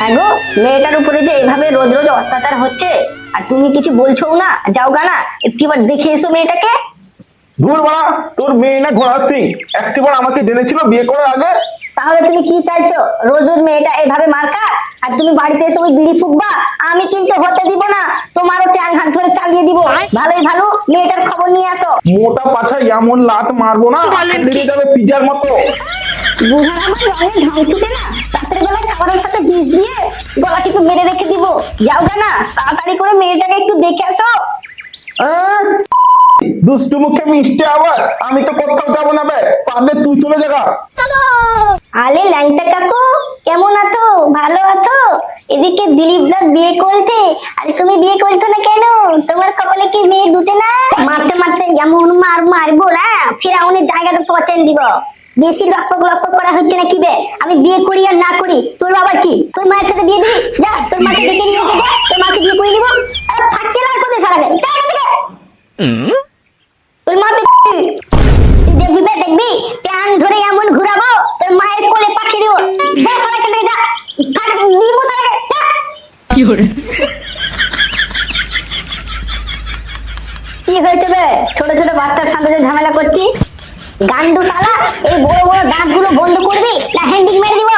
হ্যাঁ গো, মেয়েটার উপরে যে এভাবে রোজ রোজ অত্যাচার হচ্ছে, আর তুমি কিছু বলছো না যাও গা না দেখে এসো মেয়েটাকে। ধুর বাড়া তোর মেয়ে না ঘোড়া সিং একটিবার আমাকে জেনেছিল বিয়ে করার আগে। তাহলে তুমি কি চাইছো? রোজ রোজ মেয়েটা এভাবে মার্কা আর তুমি বাড়িতে এসে ওই বিড়ি ফুকবা? আমি কিন্তু হতে দিব না। তোমারও ট্যাং হাত ধরে চালিয়ে দিব। ভালোই ভালো মেয়েটার খবর নিয়ে আসো। মোটা পাছা এমন লাত মারবো না বেরিয়ে যাবে পিজার মতো। বুঝার আমার রঙের ঢং ছুটে না? রাত্রে বেলায় খাবারের সাথে বিষ দিয়ে গলা টিপে মেরে রেখে দিব। যাও না তাড়াতাড়ি করে মেয়েটাকে একটু দেখে আসো। আহ, দুষ্টু মুখে মিষ্টি আবার আমি তো কোথাও যাব না বে। পারলে তুই চলে যাগা আলে ল্যাংটা কাকু কেমন আছো? ভালো আছো? এদিকে দিলীপ দাস বিয়ে করতে আর তুমি বিয়ে করছ না কেন? তোমার কপালে কি মেয়ে দুটে না? মারতে মারতে যেমন মার মারবো না? ফিরাউনের জায়গাটা পচেন দিব। বেশি লক্ষ্য লক্ষ্য করা হচ্ছে না কি বে? আমি বিয়ে করি আর না করি তোর বাবা কি? তোর মায়ের সাথে বিয়ে দিবি? যা তোর মাকে ডেকে নিয়ে দে, তোর মাকে বিয়ে করে দিব আরে ফাটতে না কোথায় সারাবে যা এখান তোর মা দেখবি? বে, দেখবি? প্যান ধরে এমন ঘুরাবো তোর মায়ের কোলে পাঠিয়ে দিব। যা সারা থেকে যা। ফাট দিব তাহলে যা। কি হয়েছে বে? ছোট ছোট বাচ্চার সাথে যে ঝামেলা করছি? গান্ডু শালা এই বড় বড় দাঁতগুলো বন্ধ করবি না হ্যান্ডিং মেরে দিব?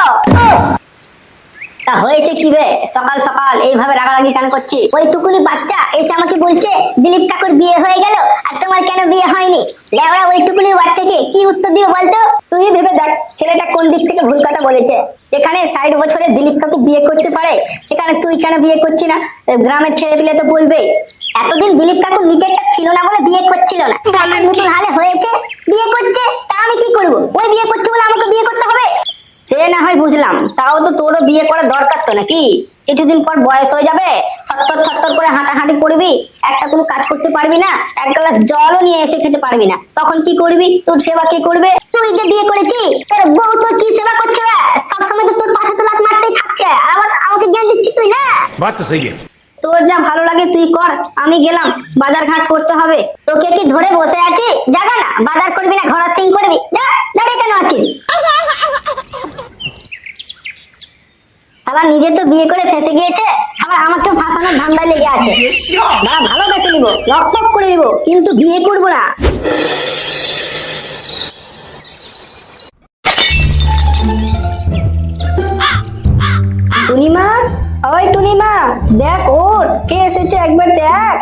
তা হয়েছে কি বে? সকাল সকাল এইভাবে রাগারাগি কেন করছি ওই টুকুনি বাচ্চা এসে আমাকে বলছে দিলীপ ঠাকুর বিয়ে হয়ে গেল আর তোমার কেন বিয়ে হয়নি? লেওড়া ওই টুকুনি বাচ্চাকে কি উত্তর দিও বলতো? তুই ভেবে দেখ ছেলেটা কোন দিক থেকে ভুল কথা বলেছে? যেখানে ষাট বছরে দিলীপ ঠাকুর বিয়ে করতে পারে সেখানে তুই কেন বিয়ে করছি না? গ্রামের ছেলে দিলে তো বলবে। এতদিন দিলীপ ঠাকুর নিজেরটা ছিল না বলে বিয়ে করছিল না। আমার নতুন হালে হয়েছে বিয়ে করছে তা আমি কি করব? ওই বিয়ে করছে বলে আমাকে বিয়ে করতে হবে? সে না হয় বুঝলাম তাও তো তোরও বিয়ে করার দরকার তো নাকি? কিছুদিন পর বয়স হয়ে যাবে থরথর থরথর করে হাঁটাহাঁটি করবি একটা কোনো কাজ করতে পারবি না এক গ্লাস জলও নিয়ে এসে খেতে পারবি না। তখন কি করবি? তোর সেবা কে করবে? তুই যে বিয়ে করেছি তোর বউ তোর কি সেবা করছে সবসময় তো তোর পাশে তো লাগ মারতেই থাকছে আর আমাকে জ্ঞান দিচ্ছি তুই না? বাত তো সহি তোর যা ভালো লাগে তুই কর আমি গেলাম বাজার ঘাট করতে হবে। তোকে কি ধরে বসে আছি? জাগা না বাজার করবি না ঘর সিং করবি। যা দাঁড়িয়ে কেন আছিস? শালা নিজে তো বিয়ে করে ফেসে গিয়েছে আবার আমাকে ফাঁসানোর ধান্দায় লেগে আছে। না ভালো বেছে নিব লক করে নিব কিন্তু বিয়ে করব না। টুনিমা? ওই টুনিমা দেখ ওর কে এসেছে একবার দেখ।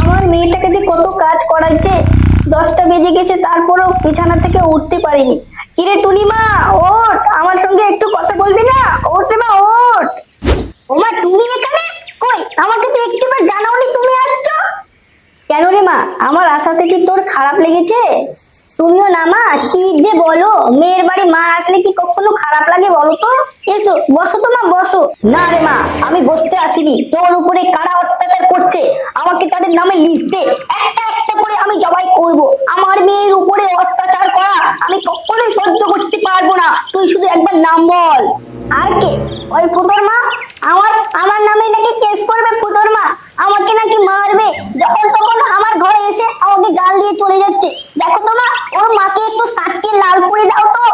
আমার মেয়েটাকে যে কত কাজ করাইছে দশটা বেজে গেছে তারপরও বিছানা থেকে উঠতে পারিনি। কিরে টুনিমা, ওঠ। আমার সঙ্গে একটু কথা বলবি না? ওঠ মা, ওঠ। ওমা তুমি এখানে? কই? আমাকে তো একটিবার জানাওনি তুমি আসছো? কেন রে মা, আমার আশাতে কি তোর খারাপ লেগেছে? তুমিও না মা কি যে বলো? মেয়ের বাড়ি মা আসলে কি কখনো খারাপ লাগে বলো তো? এসো, বসো তো মা, বসো। না রে মা, আমি বসতে আসিনি। তোর উপরে কারা অত্যাচার করছে? আমাকে তাদের নামে লিস্ট দে একটা একটা করে আমি জবাই করব। আমার মেয়ের উপরে অত্যাচার কখনোই সহ্য করতে পারব না। তুই শুধু একবার নাম বল। আর কে? ওই ফুটোর মা আমার আমার নামে নাকি কেস করবে ফুটোর মা আমাকে নাকি মারবে। যখন তখন আমার ঘরে এসে আমাকে গাল দিয়ে চলে যাচ্ছে। দেখো তো মা ওর মাকে একটু সাতকে লাল করে দাও তো।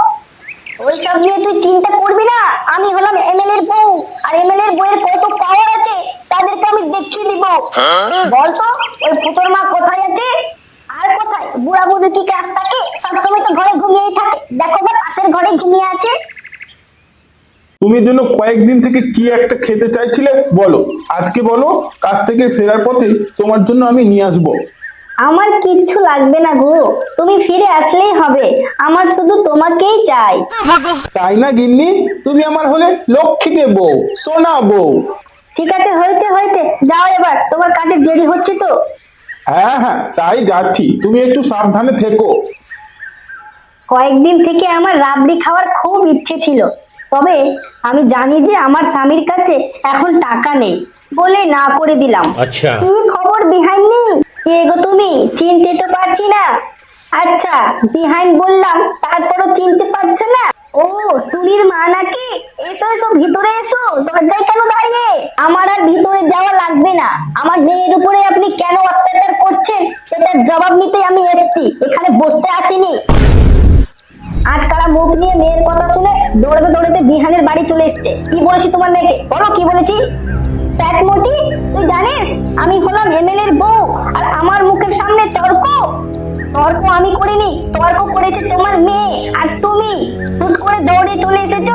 ওইসব নিয়ে তুই চিন্তা করবি না। আমি হলাম এমএলএর বউ আর এমএলএর বউয়ের কত পাওয়ার আছে তাদেরকে আমি দেখিয়ে দিব। বলতো ওই পুতোর মা কোথায় আছে? বুড়া বুড়ি কি কাজ থাকে সবসময় তো ঘরে ঘুমিয়েই থাকে। দেখো বা পাশের ঘরে ঘুমিয়ে আছে। তুমি যেন কয়েকদিন থেকে কি একটা খেতে চাইছিলে বলো। আজকে বলো কাজ থেকে ফেরার পথে তোমার জন্য আমি নিয়ে আসব। আমার কিচ্ছু লাগবে না গো। তুমি ফিরে আসলেই হবে। আমার শুধু তোমাকেই চাই। তাই না গিন্নি? তুমি আমার হলে লক্ষ্মীতে বউ সোনা বউ। ঠিক আছে হয়েছে হয়েছে যাও এবার। তোমার কাজে দেরি হচ্ছে তো। হ্যাঁ হ্যাঁ তাই যাচ্ছি। তুমি একটু সাবধানে থেকো। কয়েকদিন থেকে আমার রাবড়ি খাওয়ার খুব ইচ্ছে ছিল। তবে আমি জানি যে আমার স্বামীর কাছে এখন টাকা নেই বলে না করে দিলাম। আচ্ছা। তুই খবর বিহাইন্ড নি কে গো তুমি? চিনতে তো পারছি না। আচ্ছা বিহাইন্ড বললাম তারপরও চিনতে পারছ না? ও টুনির মা নাকি? এসো এসো, ভিতরে এসো। দরজায় কেন দাঁড়িয়ে? আমার আর ভিতরে যাওয়া লাগবে না। আমার মেয়ের উপরে আপনি কেন অত্যাচার করছেন? সেটার জবাব নিতে আমি এসেছি। এখানে বসতে আসিনি। আটকারা মুখ নিয়ে মেয়ের কথা শুনে দৌড়াতে দৌড়াতে বিহানের বাড়ি চলে এসছে। কি বলেছি তোমার মেয়েকে? বলো, কি বলেছি? প্যাট তুই জানিস? আমি হলাম এমএলএর বউ, আর আমার মুখের সামনে তর্ক? তর্ক আমি করিনি। তর্ক করেছে তোমার মেয়ে। তুমি? হুট করে দৌড়ে চলে এসেছ?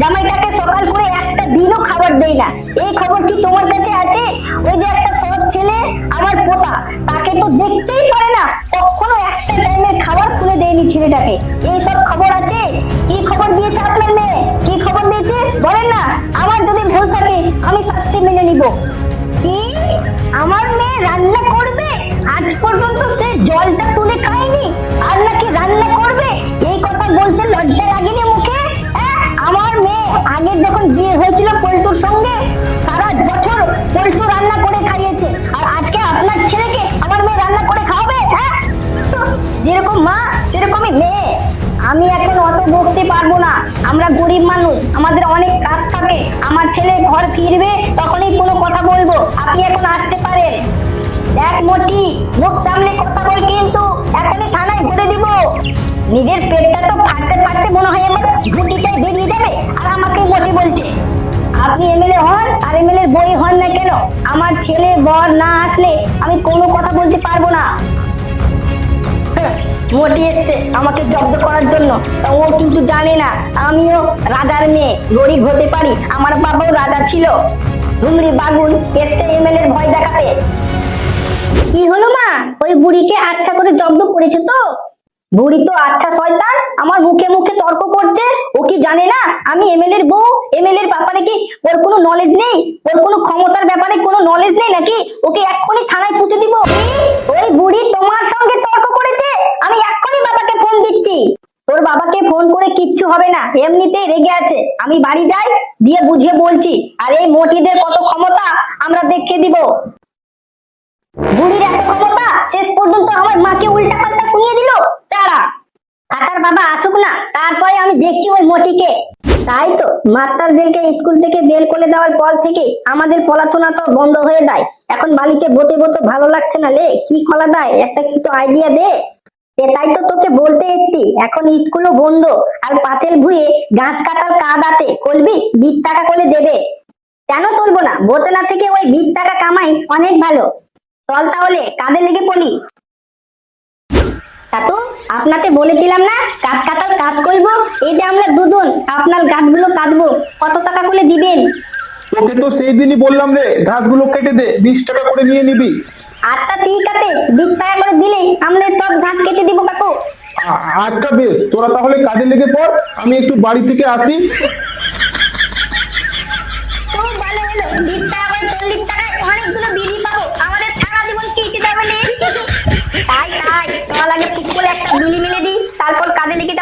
জামাইটাকে সকাল করে একটা দিনও খাবার দেই না। এই খবর কি তোমার কাছে আছে? ওই যে একটা সৎ ছেলে, আমার পোতা, তাকে তো দেখতেই পারে না। কখনো একটা টাইমের খাবার খুলে দেয়নি ছেলেটাকে। এই সব খবর আছে? কি খবর দিয়েছে আপনার মেয়ে? কি খবর দিয়েছে? বলেন না। আমার যদি ভুল থাকে, আমি শাস্তি মেনে নিব। কি আমার মেয়ে রান্না করবে? আজ পর্যন্ত সে জলটা তুলে খায়নি। আর নাকি রান্না করবে? এই কথা বলতে লজ্জা লাগেনি মুখে? হ্যাঁ আমার মেয়ে আগে যখন বিয়ে হয়েছিল পল্টুর সঙ্গে, সারা বছর পল্টু রান্না করে খাইয়েছে। আর আজকে আপনার ছেলেকে আমার মেয়ে রান্না করে খাওয়াবে? হ্যাঁ? যেরকম মা, সেরকমই মেয়ে। আমি এখন অত বকতে পারব না। আমরা গরিব মানুষ, আমাদের অনেক কাজ থাকে। আমার ছেলে ঘর ফিরবে, তখনই কোনো কথা বলব। আপনি এখন আসতে পারেন। দেখ মোটি মুখ সামনে কথা বল কিন্তু, এখনই থানায় ভরে দিব। নিজের পেটটা তো ফাটতে ফাটতে মনে হয় আমার ঘুটিটাই বেরিয়ে যাবে। আর আমাকে মোটি বলছে, আপনি এমএলএ হন আর এমএলএ বই হন না কেন? আমার ছেলে বর না আসলে আমি কোনো কথা বলতে পারব না। মোটি এসছে আমাকে জব্দ করার জন্য ও কিন্তু জানে না। আমিও রাজার মেয়ে গরিব হতে পারি আমার বাবাও রাজা ছিল। ধুমরি বাগুন এসছে এমএলএর ভয় দেখাতে। কি হলো মা? ওই বুড়িকে আচ্ছা করে জব্দ করেছে তো? বুড়ি তো আচ্ছা শয়তান আমার মুখে মুখে তর্ক করছে ও কি জানে না? আমি এমএলএর বউ এমএলএর ব্যাপারে কি ওর কোনো নলেজ নেই? ওর কোনো ক্ষমতার ব্যাপারে কোনো নলেজ নেই নাকি? ওকে এক্ষুনি থানায় পুঁতে দিব। ওই বুড়ি তোমার সঙ্গে তর্ক করেছে আমি এক্ষুনি বাবাকে ফোন দিচ্ছি তোর বাবাকে ফোন করে কিচ্ছু হবে না, এমনিতেই রেগে আছে। আমি বাড়ি যাই, দিয়ে বুঝিয়ে বলছি, আর এই মোটিদের কত ক্ষমতা, আমরা দেখিয়ে দিব। বুড়ির এত ক্ষমতা, শেষ পর্যন্ত আমার মাকে উল্টা পাল্টা শুনিয়ে দিল? তারা। ফাটার বাবা আসুক না, তারপরে আমি দেখছি ওই মটিকে তাই তো, মাস্টারদেরকে স্কুল থেকে বের করে দেওয়ার পর থেকে আমাদের পড়াশোনা তো বন্ধ হয়ে যায়। এখন বাড়িতে বসে বসে ভালো লাগছে না লে কি খোলা দেয় একটা কিছু আইডিয়া দে। এটাই তো তোকে বলতে এসছি এখন স্কুলও বন্ধ, আর পাতেল ভুয়ে গাছ কাটার কাদাতে করবি? বিশ টাকা করে দেবে। কেন তুলবো না? বোতলা থেকে ওই বিশ টাকা কামাই অনেক ভালো। চল তাহলে, কাঁধে লেগে পড়ি। কাকু আপনাকে বলে দিলাম না কাঠ কাটাল কাজ করব? এই যে আমরা দুজন, আপনার গাছগুলো কাটবো। কত টাকা করে দিবেন? তোকে তো সেই দিনই বললাম রে ঘাসগুলো কেটে দে, বিশ টাকা করে নিয়ে নিবি। আটটা তিনটাতে বিশ করে দিলে আমলে তো ধান কেটে দিব কাকু। আচ্ছা বেশ তোরা তাহলে কাজে লেগে পর আমি একটু বাড়ি থেকে আসি। ভালো হলো করে টাকায় অনেকগুলো বিলি পাবো আমাদের সারা জীবন কেটে যাবে তাই তাই তোমার লাগে পুকুরে একটা বিলি মিলে দিই তারপর কাজে লেগে